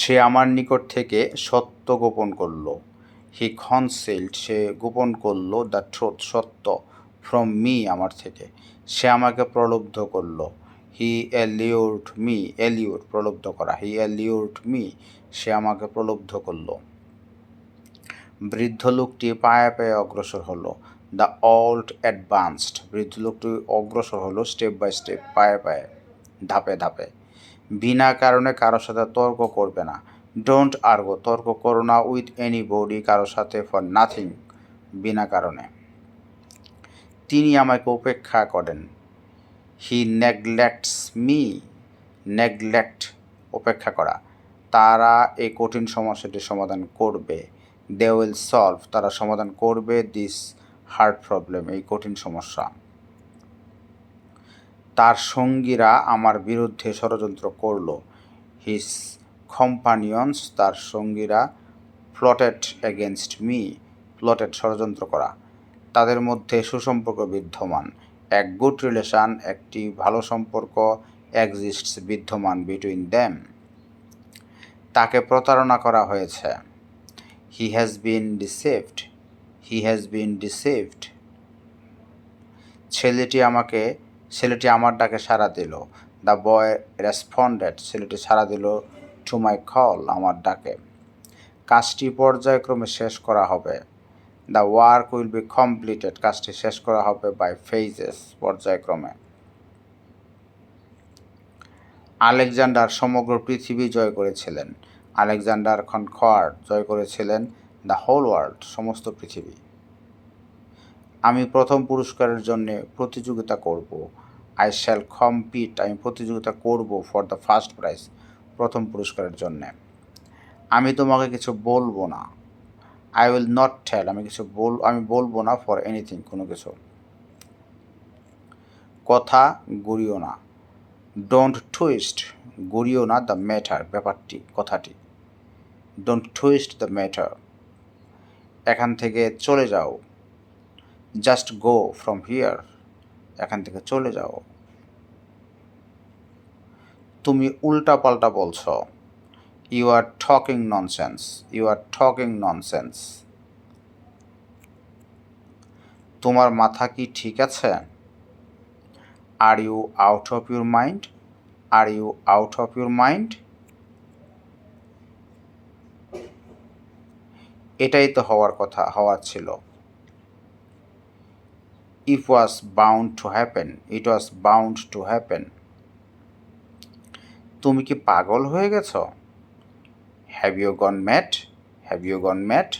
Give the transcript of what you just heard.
সে আমার নিকট থেকে সত্য গোপন করল। হি কনসিল্ড সে গোপন করল দ্য ট্রুথ সত্য ফ্রম মি আমার থেকে। সে আমাকে প্রলুব্ধ করল। হি এলিউড মি এলিউড প্রলুব্ধ করা। হি এলিউড মি সে আমাকে প্রলুব্ধ করল। বৃদ্ধ লোকটি পায়ে পায়ে অগ্রসর হলো। দ্য অল্ড অ্যাডভান্সড বৃদ্ধ লোকটি অগ্রসর হলো স্টেপ বাই স্টেপ পায়ে পায়ে, ধাপে ধাপে। বিনা কারণে কারোর সাথে তর্ক করবে না। ডোন্ট আর্গো তর্ক করো না উইথ এনি বডি কারোর সাথে ফর নাথিং বিনা কারণে। তিনি আমাকে উপেক্ষা করেন। হি নেগলেক্টস মি নেগলেক্ট উপেক্ষা করা। তারা এই কঠিন সমস্যাটি সমাধান করবে। দে উইল সলভ তারা সমাধান করবে দিস হার্ট প্রবলেম এই কঠিন সমস্যা। তার সঙ্গীরা আমার বিরুদ্ধে ষড়যন্ত্র করল। হিস কম্পানিয়ন্স তার সঙ্গীরা প্লটেড এগেনস্ট মি প্লটেড ষড়যন্ত্র করা। তাদের মধ্যে সুসম্পর্ক বিদ্যমান। এক গুড রিলেশন একটি ভালো সম্পর্ক এক্সিস্টস বিদ্যমান বিটুইন দ্যাম তাকে প্রতারণা করা হয়েছে। He has been ডিসেভড he has been deceived ছেলেটি আমাকে ছেলেটি আমার ডাকে সাড়া দিল। দ্য বয় রেসপন্ডেড, ছেলেটি সাড়া দিল, টু মাই কল, আমার ডাকে। কাজটি পর্যায়ক্রমে শেষ করা হবে। The work will be completed, কাজটি শেষ করা হবে বাই ফেজেস পর্যায়ক্রমে। আলেকজান্ডার সমগ্র পৃথিবী জয় করেছিলেন। আলেকজান্ডার খনখোয়ার্ড জয় করেছিলেন দ্য হোল ওয়ার্ল্ড, সমস্ত পৃথিবী। আমি প্রথম পুরস্কারের জন্য প্রতিযোগিতা করব। আই শ্যাল কম্পিট আমি প্রতিযোগিতা করব ফর দ্য ফার্স্ট প্রাইজ প্রথম পুরস্কারের জন্যে। আমি তোমাকে কিছু বলব না। আই উইল নট টেল আমি কিছু বল আমি বলব না ফর এনিথিং কোনো কিছু। কথা গড়িও না। ডোন্ট টুইস্ট গড়িও না দ্য ম্যাটার ব্যাপারটি, কথাটি। ডোন্ট টুইস্ট দ্য ম্যাটার এখান থেকে চলে যাও। জাস্ট গো ফ্রম হিয়ার এখান থেকে চলে যাও। তুমি উল্টা পাল্টা বলছো। You are talking nonsense you are talking nonsense তোমার মাথা কি ঠিক আছে? Are you out of your mind are you out of your mind এটাই তো হওয়ার কথা, হওয়ার ছিল। If was bound to happen it was bound to happen তুমি কি পাগল হয়ে গেছো? Have you gone mad have you gone mad